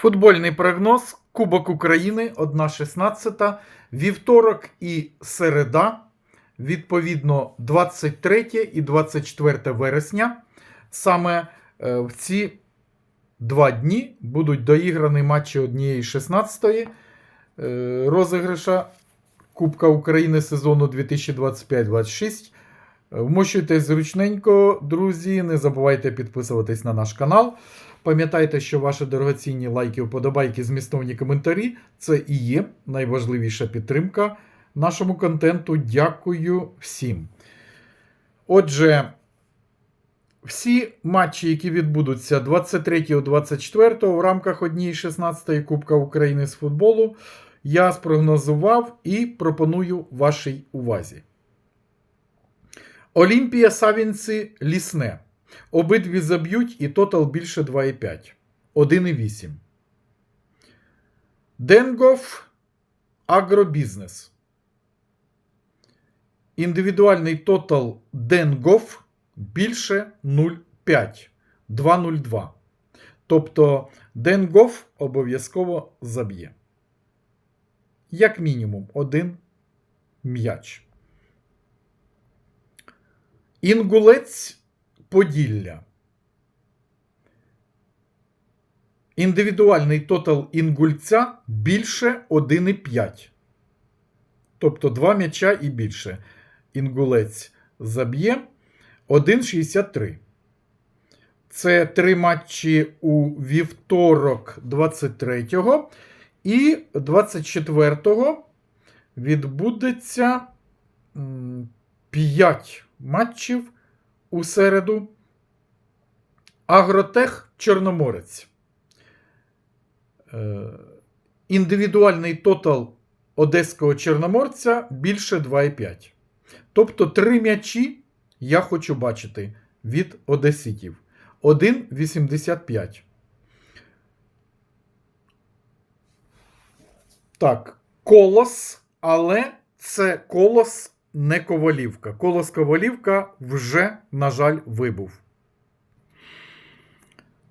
Футбольний прогноз Кубок України 1-16, вівторок і середа, відповідно 23 і 24 вересня. Саме е, в ці два дні будуть доіграні матчі однієї 16-ї е, розіграша Кубка України сезону 2025-26. Вмощуйтесь зручненько, друзі. Не забувайте підписуватись на наш канал. Пам'ятайте, що ваші дорогоцінні лайки, вподобайки, змістовні коментарі це і є найважливіша підтримка нашому контенту. Дякую всім. Отже, всі матчі, які відбудуться 23-24 в рамках однієї 16 Кубка України з футболу, я спрогнозував і пропоную вашій увазі. Олімпія Савінці Лісне. Обидві заб'ють і тотал більше 2,5. 1,8. Денгоф Агробізнес. Індивідуальний тотал Денгоф більше 0,5. 2,02. Тобто Денгоф обов'язково заб'є. Як мінімум, один м'яч. Інгулець Поділля. Індивідуальний тотал інгульця більше 1,5. Тобто 2 м'яча і більше. Інгулець заб'є 1,63. Це три матчі у вівторок 23-го. І 24-го відбудеться 5 матчів у середу. Агротех Чорноморець. Е, Індивідуальний тотал одеського чорноморця більше 2,5. Тобто 3 м'ячі я хочу бачити від одеситів. 1,85. Так, колос, але це колос не Ковалівка. Колос Ковалівка вже, на жаль, вибув.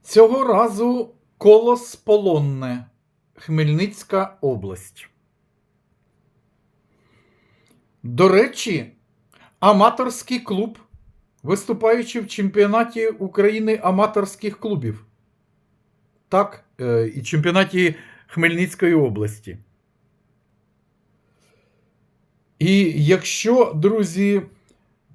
Цього разу колос Полонне, Хмельницька область. До речі, аматорський клуб, виступаючи в чемпіонаті України аматорських клубів. Так, е, і чемпіонаті Хмельницької області. І якщо, друзі,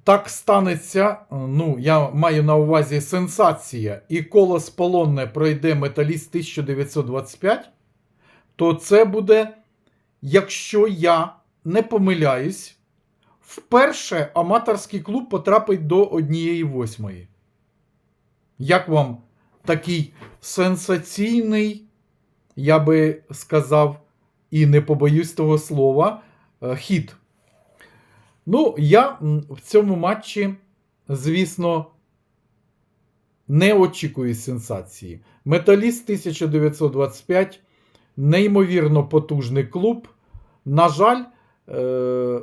так станеться, ну, я маю на увазі сенсація, і колос полонне пройде металіст 1925, то це буде, якщо я не помиляюсь, вперше аматорський клуб потрапить до однієї восьмої. Як вам такий сенсаційний, я би сказав, і не побоюсь того слова, е, хід? Ну, я в цьому матчі, звісно, не очікую сенсації. Металіст 1925 неймовірно потужний клуб. На жаль, е-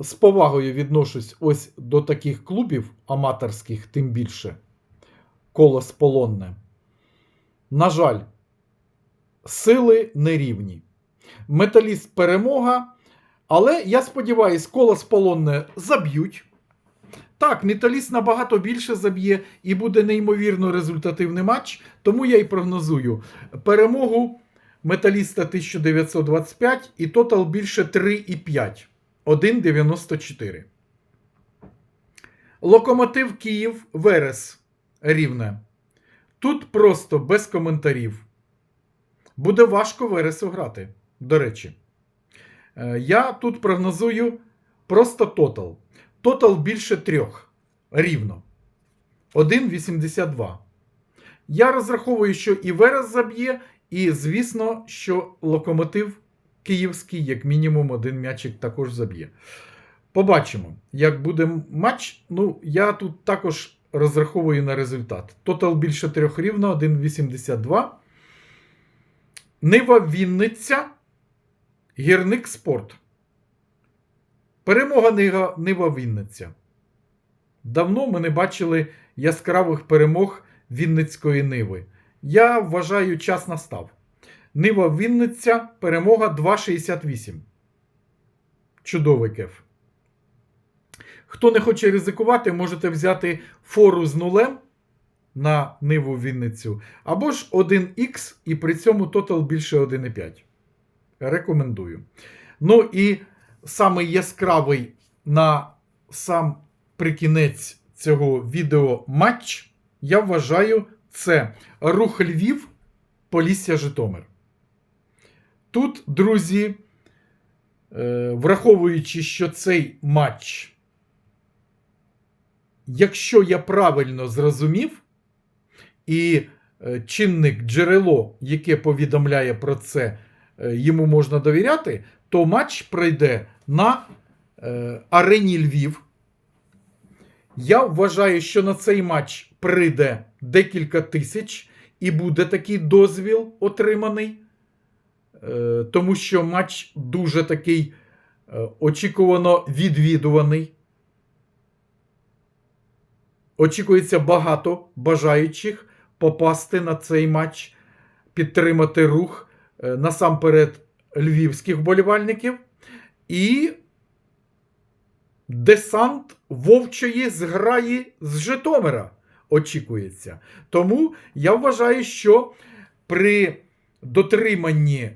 з повагою відношусь ось до таких клубів аматорських, тим більше. Колос Полонне. На жаль, сили нерівні. Металіст перемога. Але я сподіваюся, колос полонне заб'ють. Так, металіст набагато більше заб'є і буде неймовірно результативний матч. Тому я й прогнозую перемогу металіста 1925 і тотал більше 3,5. 1,94. Локомотив Київ Верес рівне. Тут просто без коментарів. Буде важко Вересу грати, до речі. Е, Я тут прогнозую просто тотал. Тотал більше трьох. Рівно. 1,82. Я розраховую, що і Верес заб'є, і, звісно, що локомотив київський, як мінімум, один м'ячик також заб'є. Побачимо, як буде матч. Ну, я тут також розраховую на результат. Тотал більше трьох рівно, 1,82. Нива Вінниця. Гірник спорт. Перемога Нива, Вінниця. Давно ми не бачили яскравих перемог Вінницької Ниви. Я вважаю, час настав. Нива Вінниця, перемога 2,68. Чудовий кеф. Хто не хоче ризикувати, можете взяти фору з нулем на Ниву Вінницю, або ж 1х і при цьому тотал більше 1,5. Рекомендую. Ну і самий яскравий на сам прикінець цього відео матч, я вважаю, це рух Львів, Полісся Житомир. Тут, друзі, е, враховуючи, що цей матч, якщо я правильно зрозумів, і е, чинник джерело, яке повідомляє про це, йому можна довіряти, то матч пройде на е, арені Львів. Я вважаю, що на цей матч прийде декілька тисяч, і буде такий дозвіл отриманий, е, тому що матч дуже такий е, очікувано відвідуваний. Очікується багато бажаючих попасти на цей матч, підтримати рух е, насамперед львівських болівальників і десант вовчої зграї з Житомира очікується. Тому я вважаю, що при дотриманні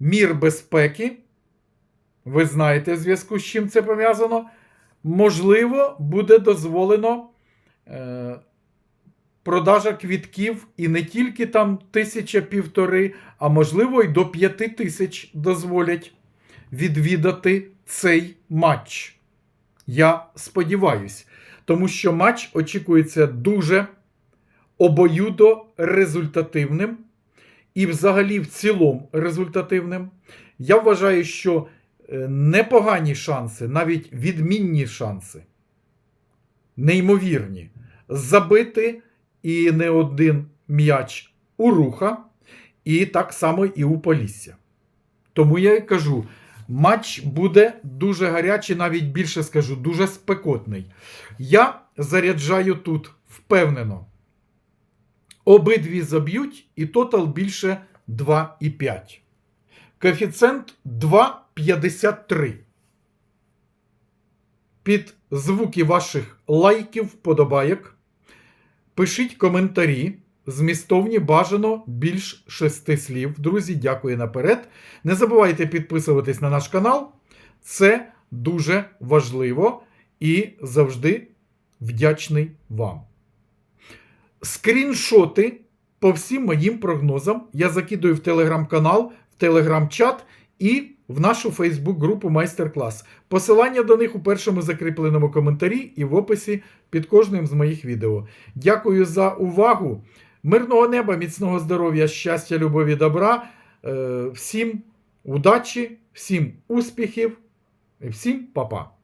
мір безпеки, ви знаєте, в зв'язку з чим це пов'язано, можливо, буде дозволено е, продажа квітків і не тільки там тисяча півтори, а можливо, й до п'яти тисяч дозволять відвідати цей матч. Я сподіваюсь, тому що матч очікується дуже обоюдо результативним і, взагалі, в цілому результативним. Я вважаю, що е, непогані шанси, навіть відмінні шанси, неймовірні, забити і не один м'яч у руха, і так само і у Полісся. Тому я і кажу, матч буде дуже гарячий, навіть більше скажу, дуже спекотний. Я заряджаю тут впевнено. Обидві заб'ють, і тотал більше 2,5. Коефіцієнт 2,53. Під звуки ваших лайків, вподобайок. Пишіть коментарі. Змістовні бажано більш шести слів. Друзі, дякую наперед. Не забувайте підписуватись на наш канал. Це дуже важливо і завжди вдячний вам. Скріншоти по всім моїм прогнозам я закидую в телеграм-канал, в телеграм-чат і в нашу Фейсбук-групу Майстер-клас. Посилання до них у першому закріпленому коментарі і в описі під кожним з моїх відео. Дякую за увагу! Мирного неба, міцного здоров'я, щастя, любові, добра. Е, Всім удачі, всім успіхів і всім па-па.